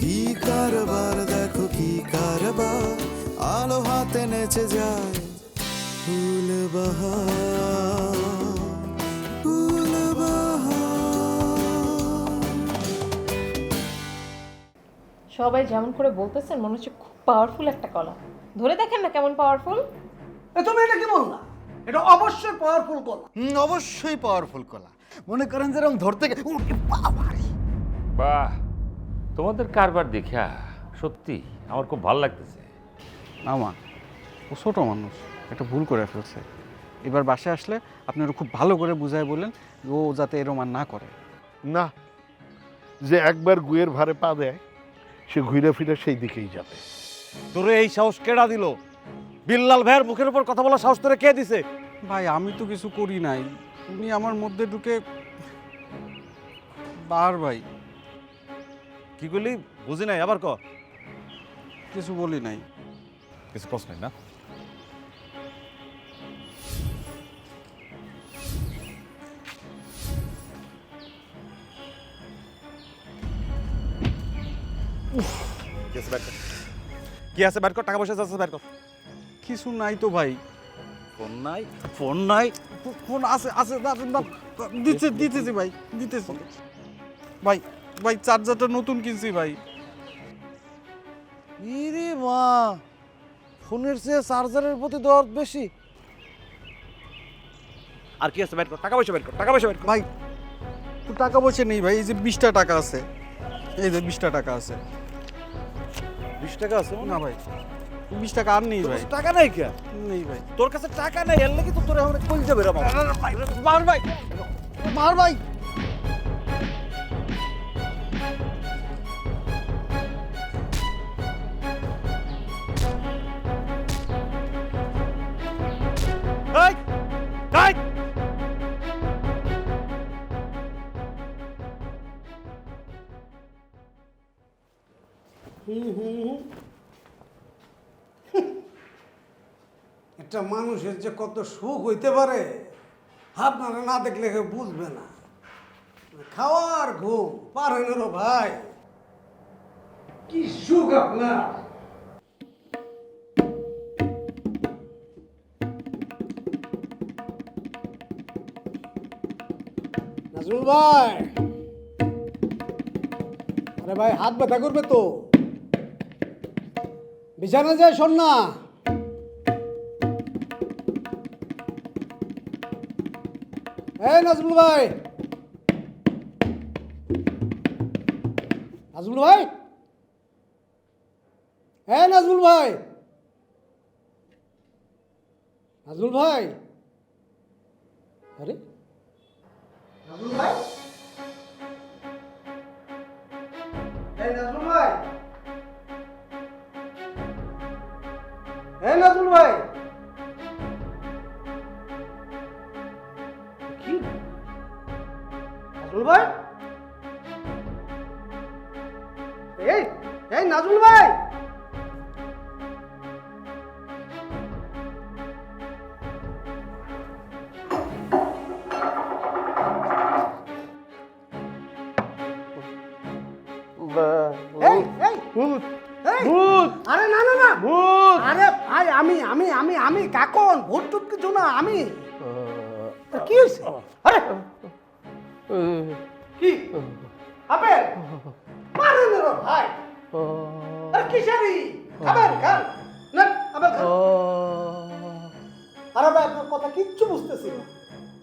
কি কারবার দেখো কি কারবার। আলো হাতে নেচে যায় ফুল বাহার ফুল সবাই যেমন করে বলতেছেন মনে হচ্ছে খুব পাওয়ারফুল একটা কলা। ধরে দেখেন না কেমন পাওয়ারফুল এ তুমি এটা কি বললা এটা অবশ্যই পাওয়ারফুল কলা। হুম, অবশ্যই পাওয়ারফুল কলা। মনে করেন যেরকম ধরতে গে- উরে বাবারে। বাহ তোমাদের কারবার দেখা সত্যি আমার খুব ভালো লাগতেছে। না মা ও ছোট মানুষ একটা ভুল করে ফেলছে। এবার বাসায় আসলে আপনি ওরা খুব ভালো করে বুঝায় বললেন যে ও যাতে এরম আর না করে। না যে একবার গুয়ের ভারে পা দেয় সে ঘুরে ফিরে সেই দিকেই যাবে। তোরে এই সাহস কেডা দিল? বিল্লাল ভাইয়ের মুখের উপর কথা বলা সাহস তোরে কে দিছে? ভাই আমি তো কিছু করি নাই। উনি আমার মধ্যে ঢুকে বার ভাই। কি করলি? বুঝি নাই আবার ক? কিছু বলি নাই। কিছু কষ্ট নাই না? কি আছে বাইর কর? কি আছে বাইর কর? টাকা পয়সা আছে বাইর কর। কিছু নাই তো ভাই। ফোন নাই? ফোন নাই? ফোন আছে আছে না, না, দিতে দিতেছি ভাই দিতেছি। ভাই ভাই চার্জারটা নতুন কিনছি ভাই। ইরে মা ফোনের চেয়ে চার্জারের প্রতি দর বেশি। আর কি আছে বাইর কর টাকা পয়সা বাইর কর টাকা পয়সা বাইর কর। ভাই তো টাকা পয়সা নেই ভাই এই যে বিশটা টাকা আছে এই যে বিশটা টাকা আছে। বিশ টাকা আছে না ভাই। বিশ টাকা আর নেই ভাই। টাকা নাই কে? নেই ভাই। তোর কাছে টাকা নাই এর লাগি তো তোর আমরা কই যাবে রে মার ভাই। মার ভাই। একটা মানুষের যে কত সুখ হইতে পারে, আপনারা না দেখলে কেউ বুঝবে না। খাওয়ার ঘুম পারেন রে ভাই। কি সুখ আপনার? ভাই। আরে ভাই, হাত ব্যথা করবে তো? বিছানা যায় শোন না। এই নাজমুল ভাই। নাজমুল ভাই। এই নাজমুল ভাই। নাজমুল ভাই। আরে। নাজমুল ভাই? এই নাজমুল ভাই। এই নাজমুল ভাই। কি? আপেল? মারেন রে ভাই। আরে কিসারি খাবেন খান। না আপেল খান। আরে ভাই আপনার কথা কিচ্ছু বুঝতেছি না।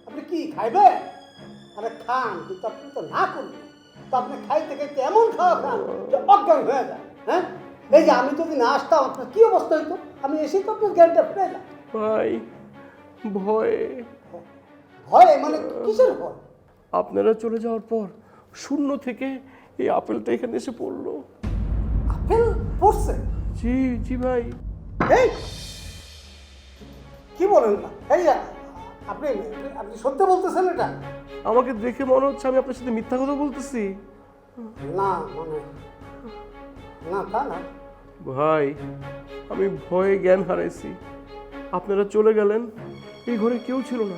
আপনি কি খাইবেন? আরে খান কিন্তু আপনি তো না করবেন তো আপনি খাইতে খাইতে এমন খাওয়া খান যে অজ্ঞান হয়ে যায় হ্যাঁ? এই যে আমি যদি না আসতাম আপনার কি অবস্থা হইতো? আমি এসেই তো আপনার জ্ঞানটা ফিরে এলাম ভাই ভয়ে। ভয় মানে কিসের ভয়? আপনারা চলে যাওয়ার পর শূন্য থেকে এই আপেলটা এখানে এসে পড়ল। আপেল পড়ছে? জি জি ভাই। এই! কি বলেন? না এই আপনি আপনি সত্যি বলতেছেন এটা? আমাকে দেখে মনে হচ্ছে আমি আপনার সাথে মিথ্যা কথা বলতেছি। না মানে না তা না। ভাই আমি ভয়ে জ্ঞান হারাইছি। আপনারা চলে গেলেন এই ঘরে কেউ ছিল না।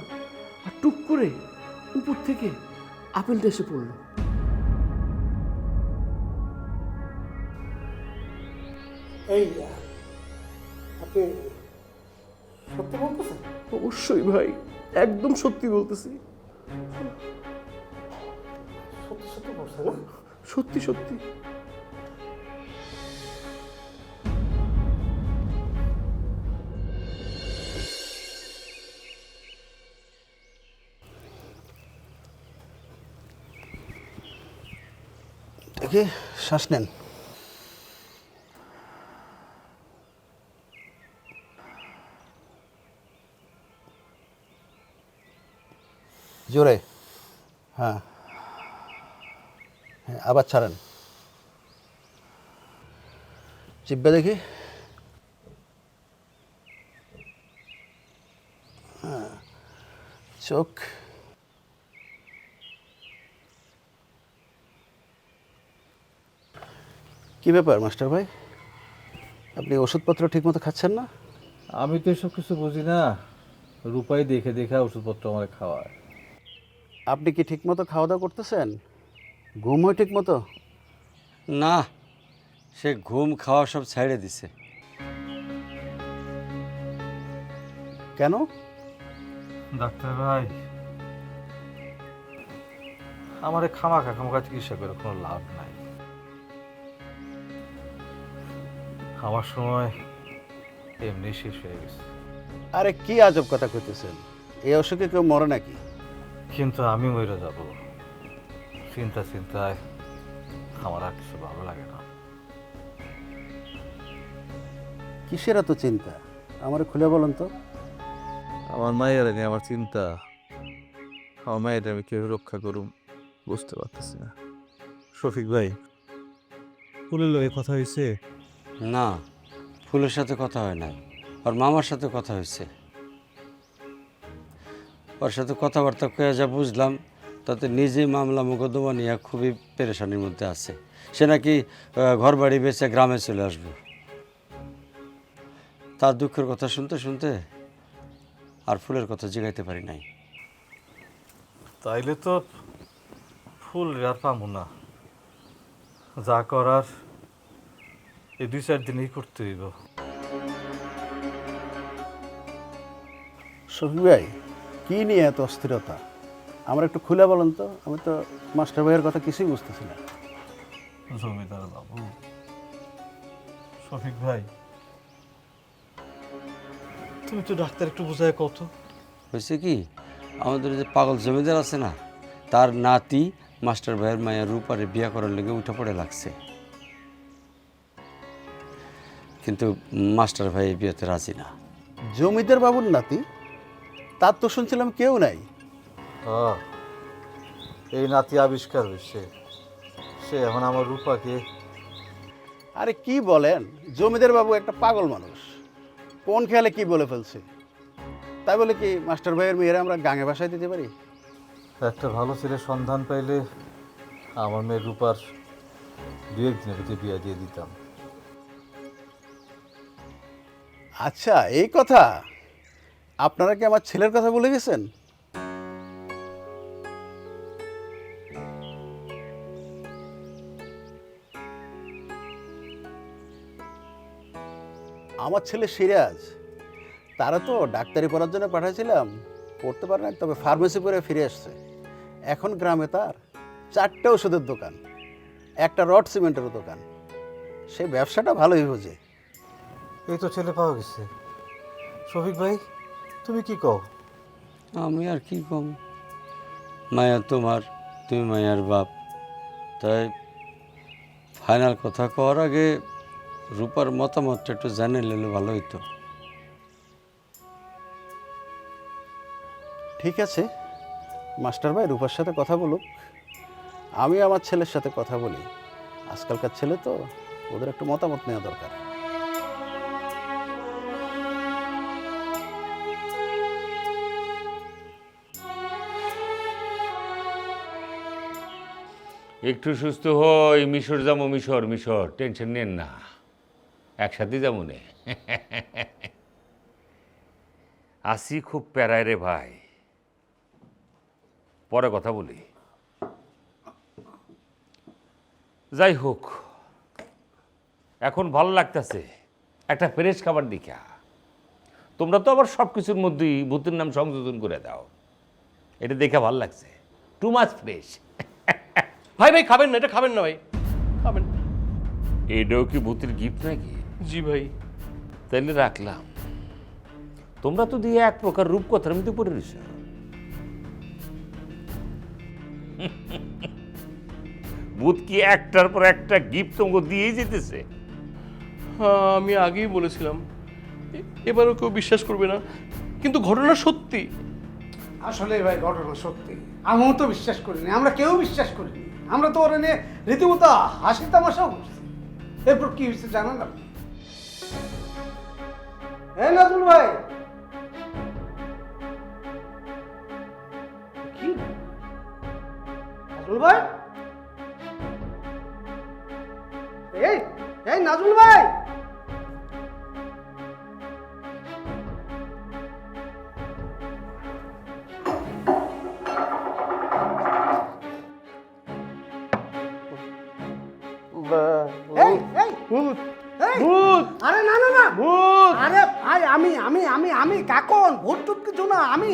আর টুক করে উপর থেকে আপেলটা এসে পড়ল। এই আপনি সত্যি বলতেছেন? অবশ্যই ভাই একদম সত্যি বলতেছি। সত্যি সত্যি বলছে না? সত্যি সত্যি। দেখি শ্বাস নেন। জোরে। হ্যাঁ। হ্যাঁ আবার ছাড়েন। চিব্বে দেখি। হ্যাঁ চোখ কি ব্যাপার মাস্টার ভাই? আপনি ওষুধপত্র ঠিকমতো খাচ্ছেন না? আমি তো এসব কিছু বুঝি না। রূপাই দেখে দেখে ওষুধপত্র আমার খাওয়ায়। আপনি কি ঠিকমতো খাওয়া দাওয়া করতেছেন? ঘুম হয় ঠিকমতো? না সে ঘুম খাওয়া সব ছেড়ে দিছে। কেন? ডাক্তার ভাই আমারে খামাখা খামাখা চিকিৎসা করে কোনো লাভ নাই। আমার সময় এমনি শেষ হয়ে গেছে। আরে কি আজব কথা কইতেছেন? এই অসুখে কেউ মরে নাকি? কিন্তু আমি মরে যাব। চিন্তা চিন্তায় আমার আর কিছু ভালো লাগে না। কিসের এত চিন্তা? আমার খুলে বলুন তো। আমার মায়ের নিয়ে আমার চিন্তা। আমার মায়ের আমি কেউ রক্ষা করুম বুঝতে পারতেছি না। শফিক ভাই ফুলের লগে কথা হয়েছে না, ফুলের সাথে কথা হয় নাই। ওর মামার সাথে কথা হয়েছে। ওর সাথে কথাবার্তা কয়ে যা বুঝলাম, তাতে নিজে মামলা মোকদ্দমা নিয়ে খুবই পেরেশানির মধ্যে আছে। সে নাকি ঘর বাড়ি বেঁচে গ্রামে চলে আসবে। তার দুঃখের কথা শুনতে শুনতে আর ফুলের কথা জিগাইতে পারি নাই। তাইলে তো ফুল আর পাবো না। যা করার এই দুই চার দিনেই করতে হইব। শফিক ভাই কি নিয়ে এত অস্থিরতা? আমার একটু খুলে বলুন তো আমি তো মাস্টার ভাইয়ের কথা কিছুই বুঝতেছি না। জমিদার বাবু শফিক ভাই তুমি তো ডাক্তার একটু বোঝায় কত হয়েছে কি? আমাদের যে পাগল জমিদার আছে না তার নাতি মাস্টার ভাইয়ের মায়ের রূপারে বিয়া করার লেগে উঠে পড়ে লাগছে। কিন্তু মাস্টার ভাই এই বিয়েতে রাজি না। জমিদার বাবুর নাতি? তার তো শুনছিলাম কেউ নাই। এই নাতি আবিষ্কার হয়েছে। সে এখন আমার রূপাকে আরে কি বলেন? জমিদার বাবু একটা পাগল মানুষ। কোন খেয়ালে কি বলে ফেলছে? তাই বলে কি মাস্টার ভাইয়ের মেয়েরা আমরা গাঙে বাসায় দিতে পারি? একটা ভালো ছেলের সন্ধান পাইলে আমার মেয়ের রূপার দু একদিনের ভিতরে বিয়ে দিয়ে দিতাম। আচ্ছা এই কথা। আপনারা কি আমার ছেলের কথা বলে গেছেন? আমার ছেলে সিরাজ। তারা তো ডাক্তারি পড়ার জন্য পাঠাইছিলাম। পড়তে পারে না তবে ফার্মেসি পরে ফিরে আসছে। এখন গ্রামে তার চারটে ওষুধের দোকান, একটা রড সিমেন্টের দোকান। সে ব্যবসাটা ভালোই বোঝে। এই তো ছেলে পাওয়া গেছে। শফিক ভাই তুমি কি কও? আমি আর কি কম? মায়া তোমার তুমি মায়ার বাপ। তাই ফাইনাল কথা কওয়ার আগে রূপার মতামতটা একটু জানে নিলে ভালো হইতো। ঠিক আছে মাস্টার ভাই রূপার সাথে কথা বলুক। আমি আমার ছেলের সাথে কথা বলি। আজকালকার ছেলে তো ওদের একটু মতামত নেওয়া দরকার। একটু সুস্থ হই, মিশর যাব, মিশর মিশর। টেনশন নেন না। একসাথে যাব নে। আসি খুব প্যারায় রে ভাই। পরে কথা বলি। যাই হোক, এখন ভালো লাগতেছে একটা ফ্রেশ খাবার দেখা তোমরা তো আবার সব কিছুর মধ্যেই ভূতের নাম সংযোজন করে দাও। এটা দেখে ভালো লাগছে। টু মাচ ফ্রেশ ভাই ভাই খাবেন না এটা খাবেন না ভাই। খাবেন। এটাও কি ভূতের গিফট নাকি? জি ভাই। তাইলে রাখলাম। তোমরা তো দিয়ে এক প্রকার রূপকথার মধ্যে পড়ে রয়েছ। ভূত কি একটার পর একটা গিফট তোমাকে দিয়েই যেতেছে? হ্যাঁ আমি আগেই বলেছিলাম। এবারও কেউ বিশ্বাস করবে না। কিন্তু ঘটনা সত্যি। আসলে ভাই, ঘটনা সত্যি। আমিও তো বিশ্বাস করিনি, আমরা কেউ বিশ্বাস করিনি। আমরা তো ওরা নিয়ে রীতিমতো হাসি তামাশাও করছি। এরপর কি হয়েছে জানেন আপনি? হ্যাঁ নাজুল ভাই! কি? নাজুল ভাই? এই এই নাজুল ভাই! ভূত ভূত। আরে না না না। ভূত। আরে ভাই আমি আমি আমি আমি কাকন টুট কিছু না আমি।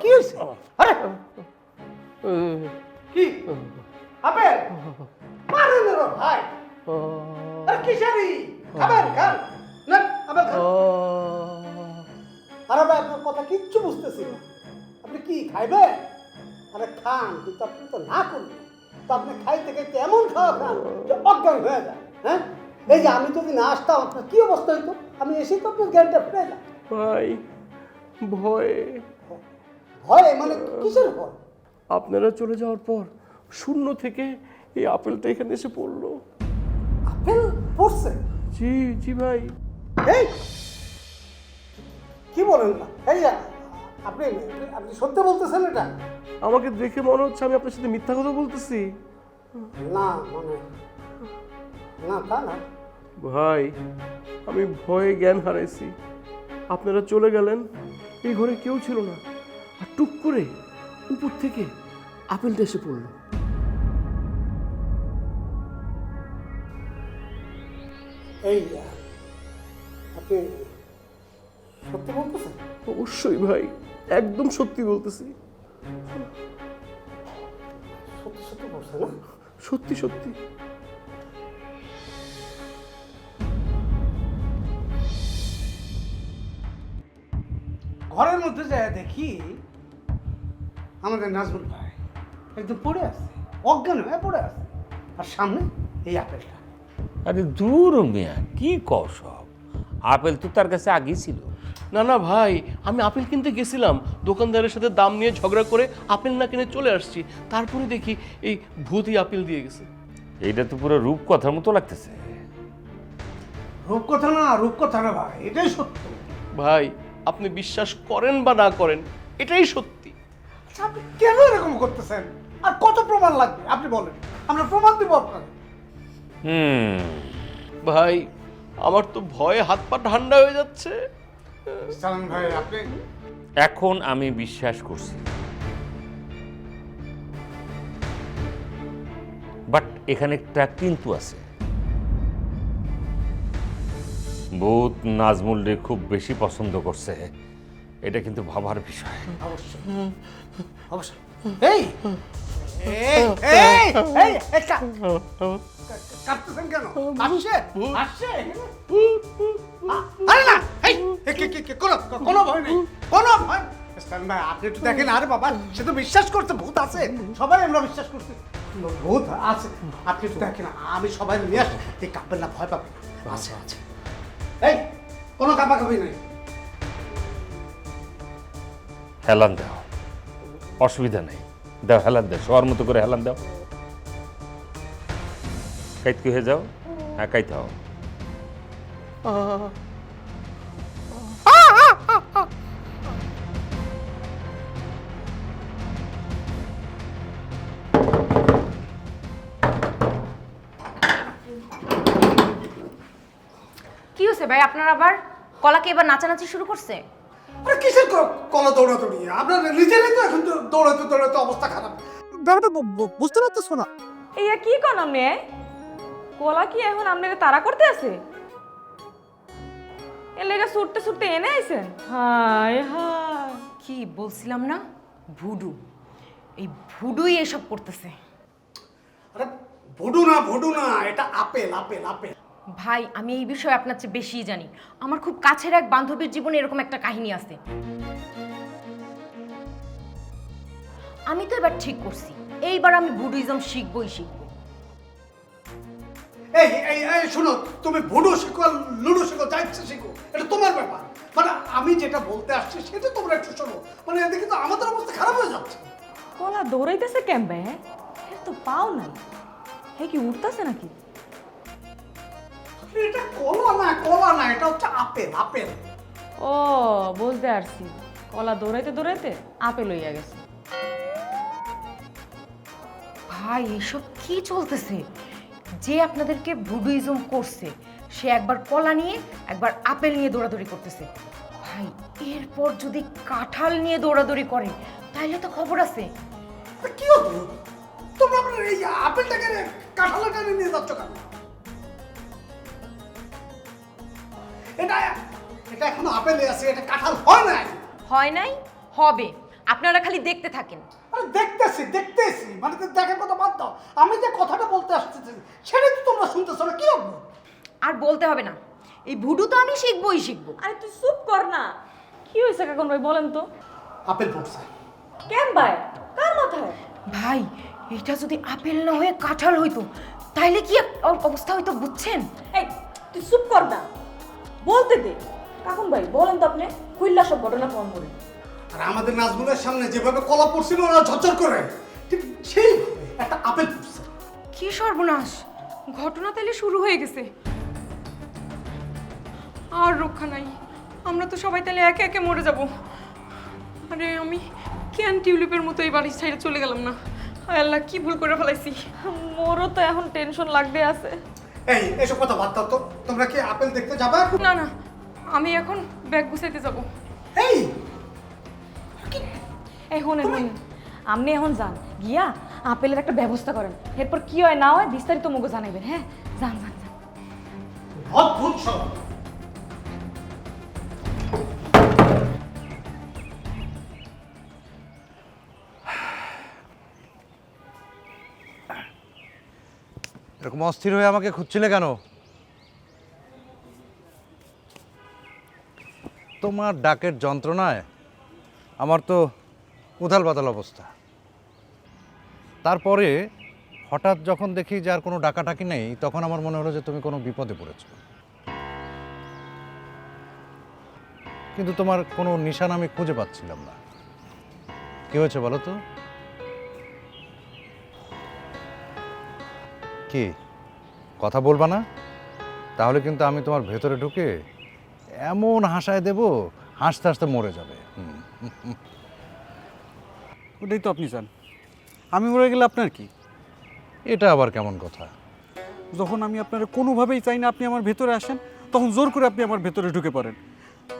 কি হয়েছে আরে। কি? আপেল? মারেন না রে ভাই। আরে কিসারি খাবেন খান। না খান। আরে ভাই আপনার কথা কিচ্ছু বুঝতেছি না। আপনি কি খাইবেন? আরে খান কিন্তু আপনি তো না করবেন তো আপনি খাইতে খাইতে এমন খাওয়া খান যে অজ্ঞান হয়ে যায় হ্যাঁ? এই যে আমি যদি না আসতাম আপনার কি অবস্থা হইতো? আমি এসেই তো আপনার জ্ঞানটা ফিরে যাই ভাই ভয়ে। ভয় মানে কিসের ভয়? আপনারা চলে যাওয়ার পর শূন্য থেকে এই আপেলটা এখানে এসে পড়ল। আপেল পড়ছে? জি জি ভাই। এই! কি বলেন না? এই আপনি আপনি সত্যি বলতেছেন এটা? আমাকে দেখে মনে হচ্ছে আমি আপনার সাথে মিথ্যা কথা বলতেছি। না মানে না তা না। ভাই আমি ভয়ে জ্ঞান হারাইছি। আপনারা চলে গেলেন এই ঘরে কেউ ছিল না। আর টুক করে উপর থেকে আপেলটা এসে পড়ল। এই আপনি সত্যি বলতেছেন? অবশ্যই ভাই। একদম সত্যি বলতেছি। সত্যি সত্যি বলছে না? সত্যি সত্যি। ঘরের মধ্যে যায় দেখি আমাদের নাজমুল ভাই একদম পড়ে আছে অজ্ঞান হয়ে পড়ে আছে। আর সামনে এই আপেলটা। আরে দূর মিয়া কি কও সব? আপেল তো তার কাছে আগেই ছিল। না না ভাই আমি আপেল কিনতে গেছিলাম। দোকানদারের সাথে দাম নিয়ে ঝগড়া করে আপেল না কিনে চলে আসছি। তারপরে দেখি এই ভূতই আপেল দিয়ে গেছে। এইটা তো পুরো রূপকথার মতো লাগতেছে। রূপকথা না রূপকথা না ভাই এটাই সত্য। ভাই আপনি বিশ্বাস করেন বা না করেন এটাই সত্যি। আচ্ছা, আপনি কেন এরকম করতেছেন? আর কত প্রমাণ লাগবে? আপনি বলেন। আমরা প্রমাণ দিব আপনাকে। হুম। ভাই আমার তো ভয়ে হাত পা ঠান্ডা হয়ে যাচ্ছে। এখন আমি বিশ্বাস করছি। বাট এখানে একটা কিন্তু আছে। ভূত নাজমুলরে খুব বেশি পছন্দ করছে। এটা কিন্তু ভাবার বিষয়। অবশ্যই অবশ্যই কেন? আসছে আসছে না! কোনো কোনো ভয় নেই। কোনো ভয় ভাই আপনি একটু দেখেন আরে বাবা সে তো বিশ্বাস করছে ভূত আছে। সবাই আমরা বিশ্বাস করছি। ভূত আছে। আপনি একটু দেখেন আমি সবাই নিয়ে আসি। এই না ভয় পাবেন আছে আছে। এই কোনো কাপাকাপি নাই। হেলান দাও। অসুবিধা নেই। দাও হেলান দাও। সবার মতো করে হেলান দাও। কাইত কি হয়ে যাও। হ্যাঁ কাইতে হও। ভাই আপনার আবার কলাকে এবার নাচানাচি শুরু করছে? আরে কিসের ক- কলা দৌড়াদৌড়ি? আপনার নিজেরই তো এখন তো দৌড়াতে দৌড়াতে অবস্থা খারাপ। ব্যাপারটা বু- বু- বুঝতে পারতেছো না। এইয়া কি কন আপনি কলা কি এখন আপনাকে তারা করতে আছে? এর লেগে ছুটতে ছুটতে এনে আইছেন? হায় হায়। কি বলছিলাম না? ভুডু। এই ভুডুই এসব করতেছে। আরে ভুডু না ভুডু না এটা আপেল আপেল আপেল। ভাই আমি এই বিষয়ে আপনার চেয়ে বেশিই জানি। আমার খুব কাছের এক বান্ধবীর জীবনে এরকম একটা কাহিনী আছে। আমি তো এবার ঠিক করছি। এইবার আমি বুডুইজম শিখবই শিখব। এই এই এই শোনো তুমি ভুডু শিখো লুডো শিখো যা ইচ্ছে শিখো। এটা তোমার ব্যাপার। মানে আমি যেটা বলতে আসছি সেটা তোমরা একটু শোনো। মানে এদিকে তো আমাদের অবস্থা খারাপ হয়ে যাচ্ছে। কলা দৌড়াইতেছে কেমবে এর তো পাও নাই। হে কি উঠতেছে নাকি? এটা কলা না কলা না এটা হচ্ছে আপেল আপেল। ও বুঝতে পারছি। কলা দৌড়াইতে দৌড়াইতে আপেল হইয়া গেছে। ভাই এসব কি চলতেছে? যে আপনাদেরকে ভুডুইজম করছে সে একবার কলা নিয়ে একবার আপেল নিয়ে দৌড়াদৌড়ি করতেছে। ভাই এরপর যদি কাঁঠাল নিয়ে দৌড়াদৌড়ি করে তাহলে তো খবর আছে। কি হতো তোমরা আপনার এই আপেলটাকে কাঁঠালে টেনে নিয়ে যাচ্ছ কেন? এটা এটা এখনও আপেলে আছে এটা কাঁঠাল হয় না হয় নাই? হবে। আপনারা খালি দেখতে থাকেন। আরে দেখতেছি দেখতেছি। মানে তো দেখার কথা বাদ দাও। আমি যে কথাটা বলতে আসতেছি সেটাই তো তোমরা শুনতেছো না কি হবে আর বলতে হবে না। এই ভুডু তো আমি শিখবই শিখব। আরে তুই চুপ কর না। কি হয়েছে কাকুন ভাই বলেন তো। আপেল পড়ছে। কেন ভাই? কার মাথায়? ভাই এটা যদি আপেল না হয়ে কাঁঠাল হইতো তাইলে কি অবস্থা হইতো বুঝছেন? এই তুই চুপ কর না। বলতে দে। কাকুন ভাই বলেন তো আপনি খুললা সব ঘটনা ফোন করে আর আমাদের নাজমুলের সামনে যেভাবে কলা পড়ছিল ওরা ঝরঝর করে। ঠিক সেই একটা আপেল পড়ছে। কি সর্বনাশ! ঘটনা তাহলে শুরু হয়ে গেছে। আর রক্ষা নাই। আমরা তো সবাই তাহলে একে একে মরে যাব। আরে আমি কেন টিউলিপের মতো এই বাড়ি ছেড়ে চলে গেলাম না। আল্লাহ কি ভুল করে ফেলাইছি। মোরও তো এখন টেনশন লাগতে আছে। এই এসব কথা বাদ দাও তো। তোমরা কি আপেল দেখতে যাবে এখন? না না আমি এখন ব্যাগ গুছাইতে যাব। এই! এই শুনেন শুনেন আপনি এখন যান। গিয়া আপেলের একটা ব্যবস্থা করেন। এরপর কি হয় না হয় বিস্তারিত মুখে জানাইবেন হ্যাঁ? যান যান যান। অদ্ভুত সব। এরকম অস্থির হয়ে আমাকে খুঁজছিলে কেন? তোমার ডাকের যন্ত্রণায় আমার তো উথাল পাতাল অবস্থা। তারপরে হঠাৎ যখন দেখি যে আর কোনো ডাকাটাকি নেই, তখন আমার মনে হলো যে তুমি কোনো বিপদে পড়েছো। কিন্তু তোমার কোনো নিশান আমি খুঁজে পাচ্ছিলাম না। কি হয়েছে বলো তো? কি? কথা বলবা না? তাহলে কিন্তু আমি তোমার ভেতরে ঢুকে এমন হাসায় দেব হাসতে হাসতে মরে যাবে। ওটাই তো আপনি চান। আমি মরে গেলে আপনার কি? এটা আবার কেমন কথা? যখন আমি আপনার কোনোভাবেই চাই না আপনি আমার ভেতরে আসেন তখন জোর করে আপনি আমার ভেতরে ঢুকে পড়েন।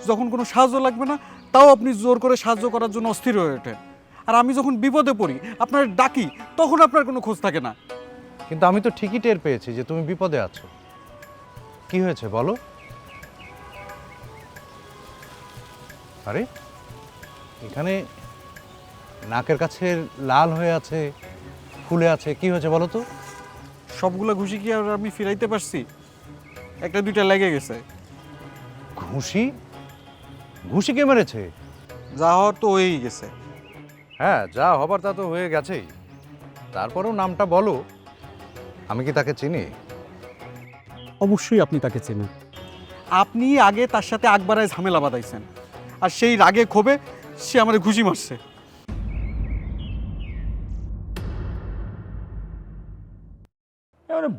যখন কোনো সাহায্য লাগবে না তাও আপনি জোর করে সাহায্য করার জন্য অস্থির হয়ে ওঠেন। আর আমি যখন বিপদে পড়ি আপনার ডাকি তখন আপনার কোনো খোঁজ থাকে না। কিন্তু আমি তো ঠিকই টের পেয়েছি যে তুমি বিপদে আছো। কি হয়েছে বলো? আরে এখানে নাকের কাছে লাল হয়ে আছে ফুলে আছে কি হয়েছে বলো তো? সবগুলো ঘুষি কি আর আমি ফিরাইতে পারছি? একটা দুইটা লেগে গেছে। ঘুষি? ঘুষি কে মেরেছে? যা হওয়ার তো হয়েই গেছে। হ্যাঁ যা হবার তা তো হয়ে গেছেই। তারপরেও নামটা বলো। আমি কি তাকে চিনি? অবশ্যই আপনি তাকে চেনেন। আপনি আগে তার সাথে আকবারায় ঝামেলা বাঁধাইছেন। আর সেই রাগে ক্ষোভে সে আমার ঘুষি মারছে।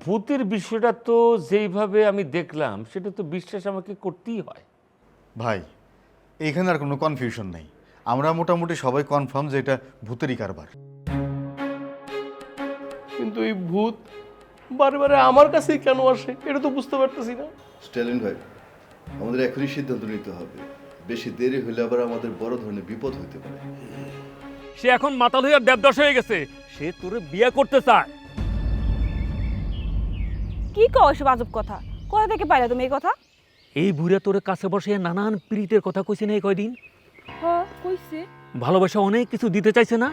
ভূতের বিষয়টা তো যেইভাবে আমি দেখলাম সেটা তো বিশ্বাস আমাকে করতেই হয়। ভাই এখানে আর কোনো কনফিউশন নেই। আমরা মোটামুটি সবাই কনফার্ম যে এটা ভূতেরই কারবার। কিন্তু এই ভূত বারে আমার কাছেই কেন আসে? এটা তো বুঝতে পারতেছি না। স্ট্যালিন ভাই আমাদের এখনই সিদ্ধান্ত নিতে হবে। বেশি দেরি হলে আবার আমাদের বড় ধরনের বিপদ হতে পারে। সে এখন মাতাল হইয়া দেবদাস হয়ে গেছে। সে তোরে বিয়ে করতে চায়। কি কও এসব আজব কথা? কোথা থেকে পাইলে তুমি এই কথা? এই বুড়া তোরে কাছে বসে নানান প্রীতের কথা কইছে না এই কয়দিন? হ্যাঁ কইছে। ভালোবাসা অনেক কিছু দিতে চাইছে না?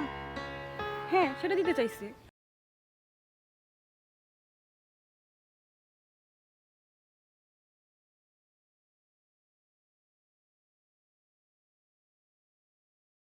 হ্যাঁ সেটা দিতে চাইছে।